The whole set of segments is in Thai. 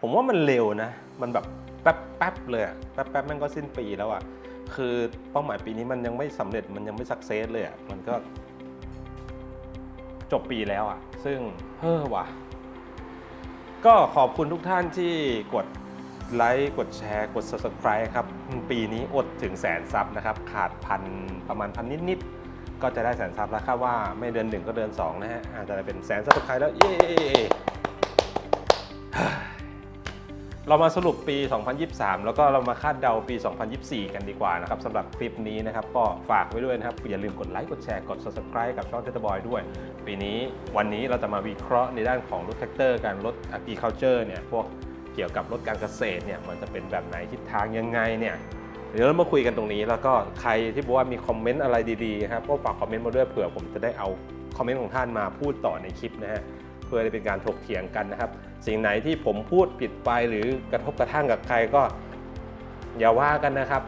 ผมว่ามันเร็วนะ มันแบบแป๊บแป๊บเลยแป๊บแป๊บมันก็สิ้นปีแล้วอะคือเป้าหมายปีนี้มันยังไม่สำเร็จมันยังไม่สักเซสเลยอะมันก็ จบปีแล้วอะซึ่งเฮ้อว่ะ ก็ขอบคุณทุกท่านที่กดไลค์กดแชร์กด subscribe ครับ ปีนี้อดถึงแสนซับนะครับ ขาดพันประมาณพันนิดๆ ก็จะได้แสนซับแล้วคาดว่าไม่เดือนหนึ่งก็เดือนสองนะฮะอาจจะเป็นแสน subscribe แล้ว เย้ เรามาสรุปปี 2023 แล้วก็เรามาคาดเดาปี 2024 กันดีกว่านะครับสำหรับคลิปนี้นะครับ ก็ฝากไว้ด้วยนะครับ อย่าลืมกดไลค์กดแชร์กด subscribe กับช่องเทตบอยด้วย ปีนี้วันนี้เราจะมาวิเคราะห์ในด้านของรถแท็กเตอร์การรถ agriculture เนี่ยพวกเกี่ยวกับรถการเกษตรเนี่ยมันจะเป็นแบบไหนทิศทางยังไงเนี่ยเดี๋ยวเรามาคุยกันตรงนี้แล้วก็ใครที่บอกว่ามีคอมเมนต์อะไรดีๆครับก็ฝากคอมเมนต์มาด้วยเผื่อผมจะได้เอาคอมเมนต์ของท่านมาพูดต่อในคลิปนะฮะเพื่อได้เป็นการถกเถียงกันนะครับ สิ่งไหนที่ผมพูดผิดไปหรือกระทบกระทั่งกับใครก็อย่าว่ากันนะครับ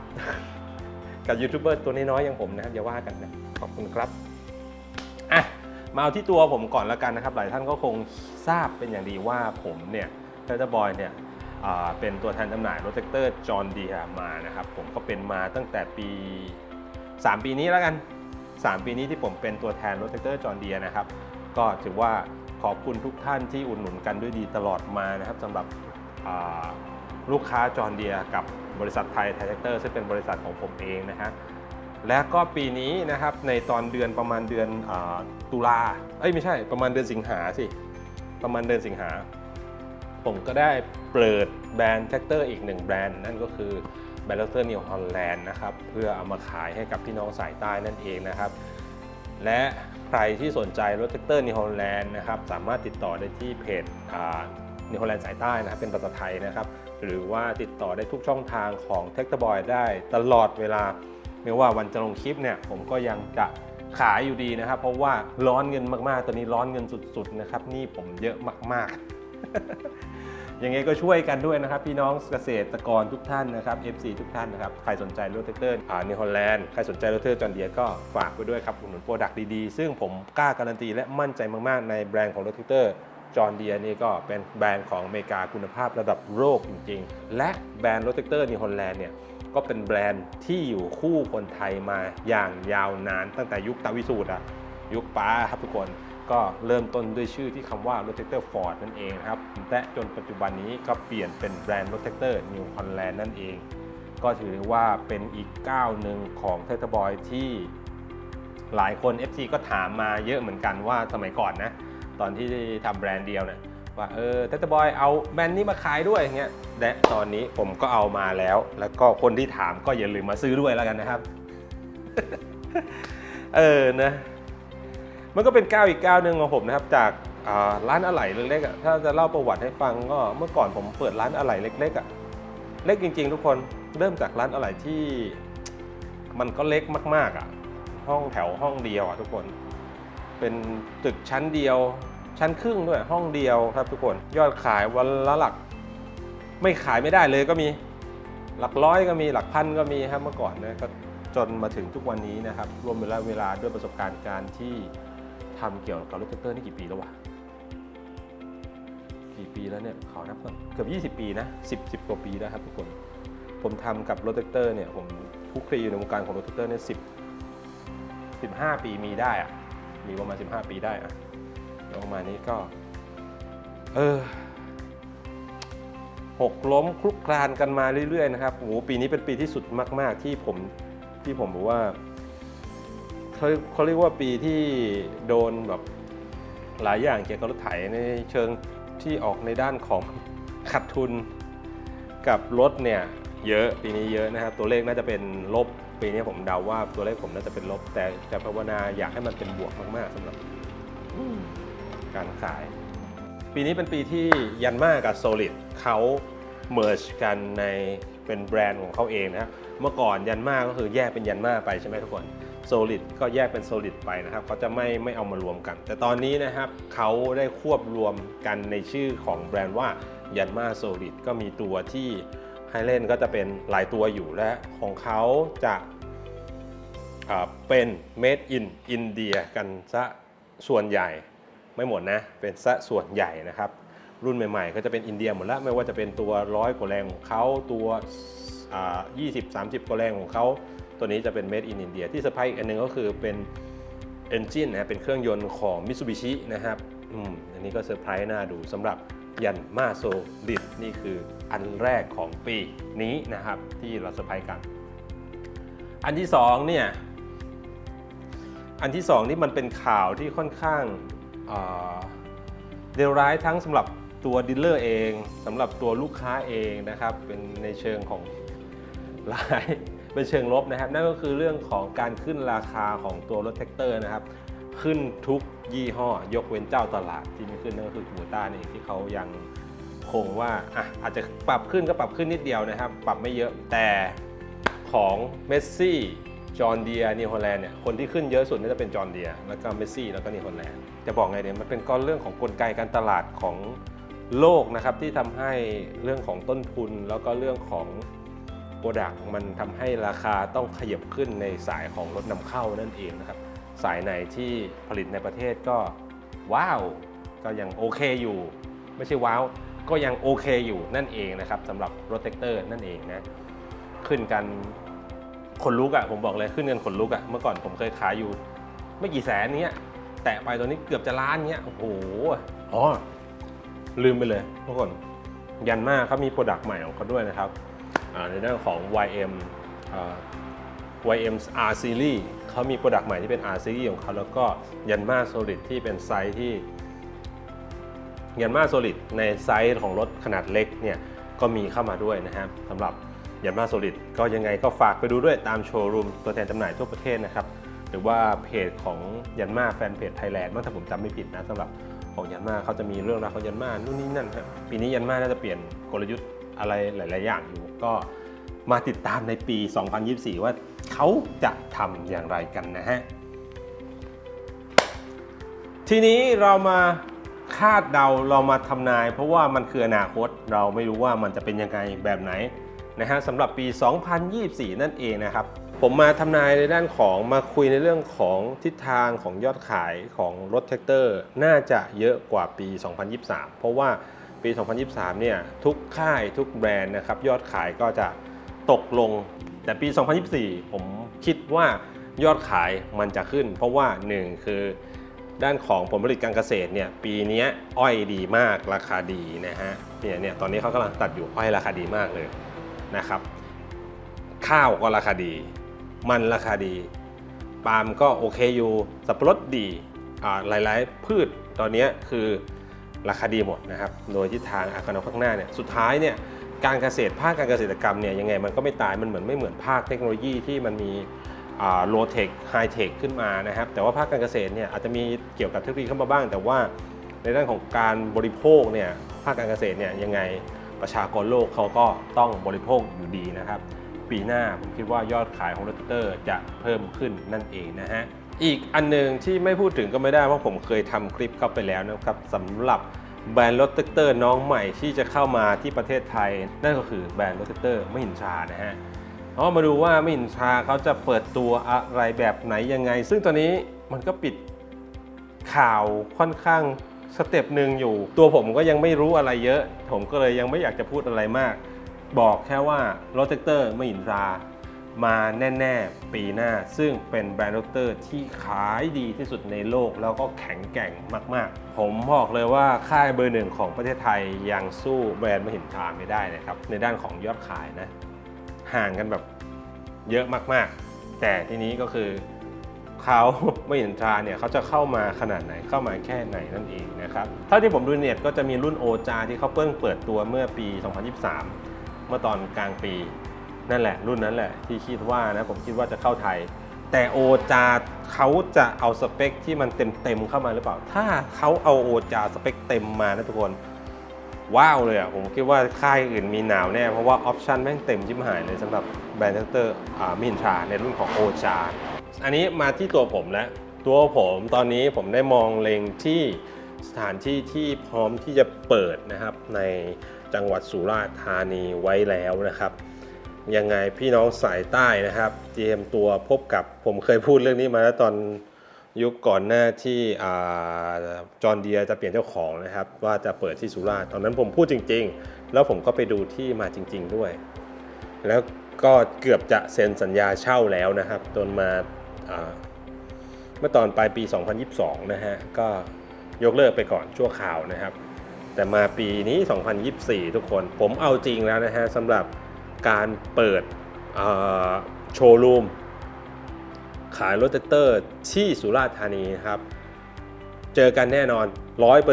กับยูทูบเบอร์ตัวน้อยๆอย่างผมนะครับอย่าว่ากันนะขอบคุณครับอะมาเอาที่ตัวผมก่อนแล้วกันนะครับ หลายท่านก็คงทราบเป็นอย่างดีว่าผมเนี่ยเทอร์บอยเนี่ยเป็นตัวแทนจำหน่ายรถแท็กเตอร์จอห์นดีมานะครับ ผมก็เป็นมาตั้งแต่ปี 3 ปีนี้แล้วกัน 3 ปีนี้ที่ผมเป็นตัวแทนรถแท็กเตอร์จอห์นดีนะครับ ก็ถือว่า ขอบคุณทุกท่านที่อุดหนุนกันด้วยดีตลอดมานะครับสำหรับลูกค้าจอห์เดียกับบริษัทไทยไทแท็กเตอร์ซึ่งเป็นบริษัทของผมเองนะฮะและก็ปีนี้นะครับในตอนเดือนประมาณเดือนอตุลาเอ้ยไม่ใช่ประมาณเดือนสิงหาสิประมาณเดือนสิงหา ผมก็ได้เปิดแบรนด์แท็กเตอร์อีกหนึ่งแบรนด์ นั่นก็คือแบรนด์แท็กเตอร์นิวฮอลแลนด์นะครับเพื่อเอามาขายให้กับพี่น้องสายใต้นั่นเองนะครับ และ ใครที่สนใจรถแท็กเตอร์นิฮอลแลนด์นะครับสามารถติดต่อได้ที่เพจนิฮอลแลนด์สายใต้นะครับเป็นภาษาไทยนะครับ หรือว่าติดต่อได้ทุกช่องทางของเท c ต b บอยได้ตลอดเวลาไม่ว่าวันจะลงคลิปเนี่ยผมก็ยังจะขายอยู่ดีนะครับ เพราะว่าร้อนเงินมากๆ ตอนนี้ร้อนเงินสุดๆนะครับนี่ผมเยอะมากๆ ยังไงก็ช่วยกันด้วยนะครับ พี่น้องเกษตรกรทุกท่านนะครับ FC ทุกท่านนะครับ ใครสนใจรถแท็กเตอร์อ่านิวฮอลแลนด์ใครสนใจรถแท็กเตอร์จอห์นเดียก็ฝากไว้ด้วยครับอุดหนุนโปรดักต์ดีๆ ซึ่งผมกล้าการันตีและมั่นใจมากๆ ในแบรนด์ของรถแท็กเตอร์จอห์นเดียนี่ก็เป็นแบรนด์ของอเมริกาคุณภาพระดับโลกจริง ๆ และแบรนด์รถแท็กเตอร์นิวฮอลแลนด์เนี่ยก็เป็นแบรนด์ที่อยู่คู่คนไทยมาอย่างยาวนานตั้งแต่ยุคตาวิสูตรอะยุคป้าครับทุกคน ก็เริ่มต้นด้วยชื่อที่คำว่ารถแท็กเตอร์ฟอร์ดนั่นเองนะครับและจนปัจจุบันนี้ก็เปลี่ยนเป็นแบรนด์รถแท็กเตอร์นิวฮอลแลนด์นั่นเอง ก็ถือว่าเป็นอีกก้าวหนึ่งของเทตบอยที่หลายคน FC ก็ถามมาเยอะเหมือนกันว่าสมัยก่อนนะ ตอนที่ทำแบรนด์เดียวเนี่ยว่าเออเทตบอยเอาแบรนด์นี้มาขายด้วยอย่างเงี้ยและตอนนี้ผมก็เอามาแล้ว แล้วก็คนที่ถามก็อย่าลืมมาซื้อด้วยแล้วกันนะครับ เออนะ มันก็เป็นก้าวอีกก้าวหนึ่งของผมนะครับ จากร้านอะไหล่เล็กๆถ้าจะเล่าประวัติให้ฟังก็เมื่อก่อนผมเปิดร้านอะไหล่เล็กๆอะเล็กจริง ๆ ทุกคนเริ่มจากร้านอะไหล่ที่ มันก็เล็กมากๆอะห้องแถวห้องเดียวอะทุกคน เป็นตึกชั้นเดียว ชั้นครึ่งด้วยห้องเดียวครับทุกคนยอดขายวันละหลัก ไม่ขายไม่ได้เลยก็มีหลักร้อยก็มีหลักพันก็มีครับเมื่อก่อนนะก็จนมาถึงทุกวันนี้นะครับรวมเวลาเวลาด้วยประสบการณ์การที่ ทำเกี่ยวกับรถแท็กเตอร์นี่กี่ปีแล้ววะกี่ปีแล้วเนี่ยขอนับก่อนเกือบ 20 ปีนะ 10 10 กว่าปีแล้วครับทุกคน ผมทำกับรถแท็กเตอร์เนี่ยผมคุกคลีอยู่ในวงการของรถแท็กเตอร์เนี่ย10 15 ปีมีได้อะมีประมาณ 15 ปีได้อะเดี๋ยวประมาณนี้ก็เออหกล้มคลุกคลานกันมาเรื่อยๆนะครับโอ้โหปีนี้เป็นปีที่สุดมาก ๆ ที่ผมที่ผมบอกว่า เขาเขาเรียกว่าปีที่โดนแบบหลายอย่างเกี่ยวกับรถไถในเชิงที่ออกในด้านของขาดทุนกับรถเนี่ยเยอะปีนี้เยอะนะครับตัวเลขน่าจะเป็นลบปีนี้ผมเดาว่าตัวเลขผมน่าจะเป็นลบ แต่จะภาวนาอยากให้มันเป็นบวกมากๆสำหรับการขาย ปีนี้เป็นปีที่ยันมากับ Solid เขาเมิร์ชกันในเป็นแบรนด์ของเขาเองนะครับเมื่อก่อนยันมาก็คือแยกเป็นยันมาไปใช่ไหมทุกคน Solid ก็แยกเป็น Solid ไปนะครับเขาจะไม่ไม่เอามารวมกัน แต่ตอนนี้นะครับเขาได้ควบรวมกันในชื่อของแบรนด์ว่ายันมา Solid ก็มีตัวที่ให้เล่นก็จะเป็นหลายตัวอยู่และของเขาจะเป็น made in India กันซะส่วนใหญ่ไม่หมดนะ เป็นซะส่วนใหญ่นะครับ รุ่นใหม่ๆ ก็จะเป็นอินเดียหมดแล้วไม่ว่าจะเป็นตัวร้อยกว่าแรงของเขาตัวอ่า20 30 กว่าแรงของเขา ตัวนี้จะเป็น made in India ที่เซอร์ไพรส์อีกอันหนึงก็คือเป็น Engine นะเป็นเครื่องยนต์ของ Mitsubishi นะครับอืมอันนี้ก็เซอร์ไพรส์น่าดูสำหรับยันมาโซลิดนี่คืออันแรกของปีนี้นะครับที่เราเซอร์ไพรส์กัน อันที่สองเนี่ยอันที่สองนี่มันเป็นข่าวที่ค่อนข้างเอ่อเลวร้ายทั้งสำหรับตัวดีลเลอร์เองสำหรับตัวลูกค้าเองนะครับเป็นในเชิงของร้าย เป็นเชิงลบนะครับ นั่นก็คือเรื่องของการขึ้นราคาของตัวรถแท็กเตอร์นะครับขึ้นทุกยี่ห้อ ยกเว้นเจ้าตลาดที่ไม่ขึ้นนั่นก็คือคูต้านี่ที่เขายังคงว่าอะอาจจะปรับขึ้นก็ปรับขึ้นนิดเดียวนะครับ ปรับไม่เยอะแต่ของเมสซี่จอห์เดียนิโฮแลนด์เนี่ยคนที่ขึ้นเยอะสุดน่าจะเป็นจอห์เดียแล้วก็เมสซี่แล้วก็นิโฮแลนด์จะบอกไงเนี่ยมันเป็นก้อนเรื่องของกลไกการตลาดของโลกนะครับที่ทำให้เรื่องของต้นทุนแล้วก็เรื่องของ โปรดักต์มันทำให้ราคาต้องขยับขึ้นในสายของรถนำเข้านั่นเองนะครับ สายไหนที่ผลิตในประเทศก็ว้าว ก็ยังโอเคอยู่ ไม่ใช่ว้าว ก็ยังโอเคอยู่นั่นเองนะครับสำหรับรถแท็กเตอร์นั่นเองนะขึ้นกันขนลุกอะผมบอกเลยขึ้นกันขนลุกอะเมื่อก่อนผมเคยขายอยู่ ไม่กี่แสนเนี้ยแตะไปตอนนี้เกือบจะล้านเนี้ยโอ้โหอ๋อลืมไปเลยทุกคนยันมากเขามีโปรดักต์ใหม่ของเขาด้วยนะครับอ่า ในเรื่องของ YM YM R Series เขามีโปรดักต์ใหม่ที่เป็น R Series ของเขาแล้วก็ยันมา Solid ที่เป็นไซส์ที่ยันมา Solid ในไซส์ของรถขนาดเล็กเนี่ยก็มีเข้ามาด้วยนะครับสำหรับยันมา Solid ก็ยังไงก็ฝากไปดูด้วยตามโชว์รูมตัวแทนจำหน่ายทั่วประเทศนะครับ หรือว่าเพจของยันมาแฟนเพจไทยแลนด์เมื่อถ้าผมจำไม่ผิดนะสำหรับของยันมาเขาจะมีเรื่องราวของยันมานู่นนี่นั่นครับปีนี้ยันมาน่าจะเปลี่ยนกลยุทธ์ อะไรหลาย ๆ อย่างอยู่ก็มาติดตามในปี 2024 ว่าเขาจะทำอย่างไรกันนะฮะ ทีนี้เรามาคาดเดาเรามาทำนาย เพราะว่ามันคืออนาคตเราไม่รู้ว่ามันจะเป็นยังไงแบบไหนนะฮะสำหรับปี 2024 นั่นเองนะครับ ผมมาทำนายในด้านของมาคุยในเรื่องของทิศทางของยอดขายของรถแท็กเตอร์ น่าจะเยอะกว่าปี 2023 เพราะว่า ปี 2023 เนี่ยทุกค่ายทุกแบรนด์นะครับยอดขายก็จะตกลง แต่ปี 2024 ผมคิดว่ายอดขายมันจะขึ้น เพราะว่า 1 คือด้านของผลผลิตการเกษตรเนี่ยปีนี้อ้อยดีมากราคาดีนะฮะเนี่ยเนี่ยตอนนี้เขากำลังตัดอยู่อ้อยราคาดีมากเลยนะครับ ข้าวก็ราคาดี มันราคาดีปาล์มก็โอเคอยู่สับปะรดดีอ่าหลาย ๆ พืชตอนนี้คือ ราคาดีหมดนะครับ โดยทิศทางอาคารข้างหน้าเนี่ย สุดท้ายเนี่ย การเกษตรภาคการเกษตรกรรมเนี่ยยังไงมันก็ไม่ตาย มันเหมือนไม่เหมือนภาคเทคโนโลยีที่มันมีโลเทคไฮเทคขึ้นมานะครับ แต่ว่าภาคการเกษตรเนี่ยอาจจะมีเกี่ยวกับเทคโนโลยีเข้ามาบ้าง แต่ว่าในด้านของการบริโภคเนี่ย ภาคการเกษตรเนี่ยยังไงประชากรโลกเขาก็ต้องบริโภคอยู่ดีนะครับ ปีหน้าผมคิดว่ายอดขายของรถเตอร์จะเพิ่มขึ้นนั่นเองนะฮะ อีกอันหนึ่งที่ไม่พูดถึงก็ไม่ได้เพราะผมเคยทำคลิปเข้าไปแล้วนะครับสำหรับแบรนด์รถแท็กเตอร์น้องใหม่ที่จะเข้ามาที่ประเทศไทย นั่นก็คือแบรนด์รถแท็กเตอร์ไม่หินชานะฮะเอามาดูว่าไม่หินชาเขาจะเปิดตัวอะไรแบบไหนยังไง ซึ่งตอนนี้มันก็ปิดข่าวค่อนข้างสเต็ปหนึ่งอยู่ ตัวผมก็ยังไม่รู้อะไรเยอะ ผมก็เลยยังไม่อยากจะพูดอะไรมาก บอกแค่ว่ารถแท็กเตอร์ไม่หินชา มาแน่ๆ ปีหน้า ซึ่งเป็นแบรนด์รเตอร์ที่ขายดีที่สุดในโลก แล้วก็แข็งแกร่งมาก ๆ ผมบอกเลยว่าค่ายเบอร์หนึ่งของประเทศไทยยังสู้แบรนด์มหินทราไม่ได้นะครับ ในด้านของยอดขายนะ ห่างกันแบบเยอะมากๆ แต่ทีนี้ก็คือเขาไม่เห็นทราเนี่ยเขาจะเข้ามาขนาดไหนเข้ามาแค่ไหนนั่นเองนะครับเท่าที่ผมดูเน็ตก็จะมีรุ่นโอจาที่เขาเพิ่งเปิดตัวเมื่อปี 2023 เมื่อตอนกลางปี นั่นแหละ รุ่นนั้นแหละที่คิดว่านะผมคิดว่าจะเข้าไทย แต่โอจาเขาจะเอาสเปคที่มันเต็มเต็มๆเข้ามาหรือเปล่า ถ้าเขาเอาโอจาสเปคเต็มมานะทุกคนว้าวเลยอะผมคิดว่าค่ายอื่นมีหนาวแน่ เพราะว่าออปชันแม่งเต็มชิมหายเลยสำหรับแบรนด์แท็กเตอร์มินทราในรุ่นของโอจาอันนี้มาที่ตัวผมแล้ว ตัวผมตอนนี้ผมได้มองเล็งที่สถานที่ที่พร้อมที่จะเปิดนะครับในจังหวัดสุราษฎร์ธานีไว้แล้วนะครับ ยังไงพี่น้องสายใต้นะครับเตรียมตัวพบกับผมเคยพูดเรื่องนี้มาแล้วตอนยุคก่อนหน้าที่จอห์นเดียจะเปลี่ยนเจ้าของนะครับ ว่าจะเปิดที่สุราษฎร์ตอนนั้นผมพูดจริง ๆ แล้วผมก็ไปดูที่มาจริง ๆด้วย แล้วก็เกือบจะเซ็นสัญญาเช่าแล้วนะครับจนมาอ่าเมื่อตอนปลายปี 2022 นะฮะก็ยกเลิกไปก่อนชั่วคราวนะครับ แต่มาปีนี้ 2024 ทุกคนผมเอาจริงแล้วนะฮะสำหรับ การเปิดโชว์รูมขายรถเตอร์ที่สุราษฎร์ธานีนะครับ เจอกันแน่นอน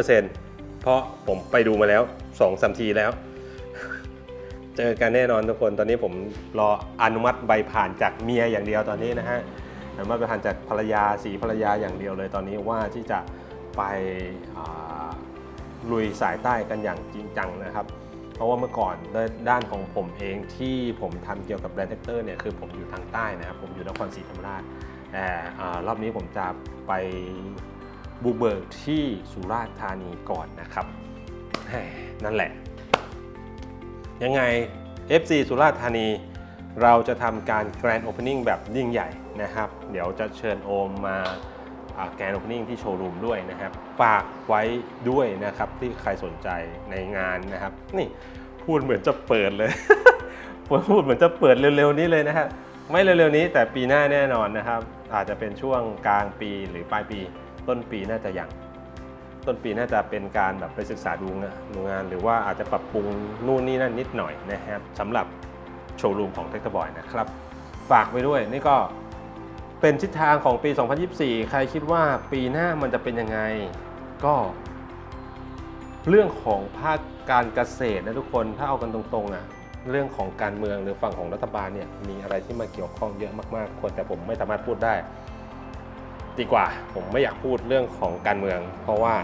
100%เพราะผมไปดูมาแล้ว2-3สามทีแล้ว เจอกันแน่นอนทุกคนตอนนี้ผมรออนุมัติใบผ่านจากเมียอย่างเดียวตอนนี้นะฮะอนุมัติใบผ่านจากภรรยาสีภรรยาอย่างเดียวเลยตอนนี้ว่าที่จะไปลุยสายใต้กันอย่างจริงจังนะครับ เพราะว่าเมื่อก่อนด้านของผมเองที่ผมทำเกี่ยวกับแบรนด์แท็กเตอร์เนี่ยคือผมอยู่ทางใต้นะครับผมอยู่นครศรีธรรมราชแต่รอบนี้ผมจะไปบุเบิกที่สุราษฎร์ธานีก่อนนะครับ นั่นแหละ ยังไง FC สุราษฎร์ธานี เราจะทำการ Grand Opening แบบยิ่งใหญ่นะครับ เดี๋ยวจะเชิญโอมมา แกนโอเพนนิ่งที่โชว์รูมด้วยนะครับ ฝากไว้ด้วยนะครับที่ใครสนใจในงานนะครับ นี่พูดเหมือนจะเปิดเลย พูดเหมือนจะเปิดเร็วๆนี้เลยนะครับไม่เร็วๆนี้แต่ปีหน้าแน่นอนนะครับ อาจจะเป็นช่วงกลางปีหรือปลายปีต้นปีน่าจะยังต้นปีน่าจะเป็นการแบบไปศึกษาดูงานดูงานหรือว่าอาจจะปรับปรุงนู่นนี่นั่นนิดหน่อยนะครับสำหรับโชว์รูมของ t e c h t Boy นะครับ ฝากไว้ด้วยนี่ก็ เป็นทิศทางของปี 2024 ใครคิดว่าปีหน้ามันจะเป็นยังไง ก็ เรื่องของภาคการเกษตรนะทุกคนถ้าเอากันตรงๆอะเรื่องของการเมืองหรือฝั่งของรัฐบาลเนี่ยมีอะไรที่มาเกี่ยวข้องเยอะมากๆคนแต่ผมไม่สามารถพูดได้ ดีกว่าผมไม่อยากพูดเรื่องของการเมือง เพราะว่า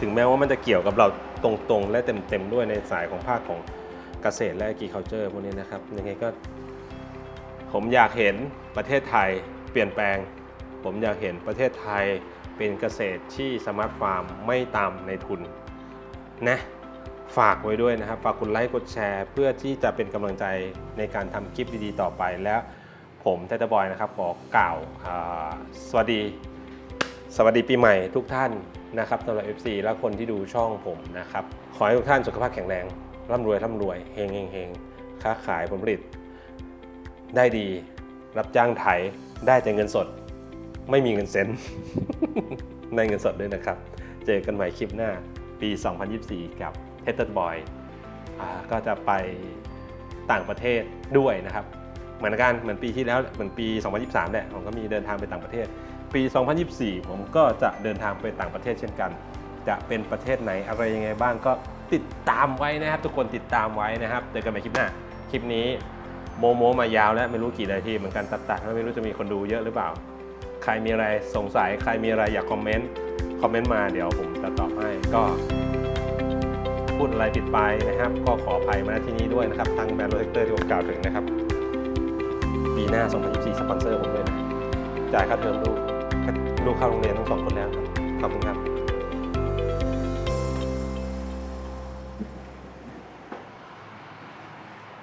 ถึงแม้ว่ามันจะเกี่ยวกับเราตรงๆ และเต็มๆด้วยในสายของภาคของเกษตรและ agriculture พวกนี้นะครับยังไงก็ ผมอยากเห็นประเทศไทยเปลี่ยนแปลง ผมอยากเห็นประเทศไทยเป็นเกษตรที่สมาร์ทฟาร์มไม่ตามในทุนนะฝากไว้ด้วยนะครับ ฝากคุณไลค์กดแชร์เพื่อที่จะเป็นกำลังใจในการทำคลิปดีๆต่อไปแล้วผมเทตบอยนะครับขอกล่าวสวัสดี สวัสดีปีใหม่ทุกท่านนะครับสำหรับ FC และคนที่ดูช่องผมนะครับ ขอให้ทุกท่านสุขภาพแข็งแรง ร่ำรวยร่ำรวยเฮงเฮงเฮงค้าขายผลผลิต ได้ดี รับจ้างไถได้แต่เงินสด ไม่มีเงินเซ็นได้เงินสดด้วยนะครับ เจอกันใหม่คลิปหน้าปี 2024 กับเทตบอยก็จะไปต่างประเทศด้วยนะครับ เหมือนกันเหมือนปีที่แล้วเหมือนปี 2023แหละผมก็มีเดินทางไปต่างประเทศ ปี 2024 ผมก็จะเดินทางไปต่างประเทศเช่นกัน จะเป็นประเทศไหนอะไรยังไงบ้างก็ติดตามไว้นะครับ ทุกคนติดตามไว้นะครับเจอกันใหม่คลิปหน้าคลิปนี้ โมโมมายาวแล้วไม่รู้กี่นาทีเหมือนกันตัดๆไม่รู้จะมีคนดูเยอะหรือเปล่า ใครมีอะไรสงสัย ใครมีอะไรอยากคอมเมนต์คอมเมนต์มาเดี๋ยวผมจะตอบให้ก็พูดอะไรผิดไปนะครับ ก็ขออภัยมาที่นี้ด้วยนะครับทางแบรนด์โรเทคเตอร์ที่ผมกล่าวถึงนะครับปีหน้า 2024 สปอนเซอร์ผมด้วยนะจ่ายค่าเทอมลูกลูกเข้าโรงเรียนทั้งสองคนแล้วครับขอบคุณครับ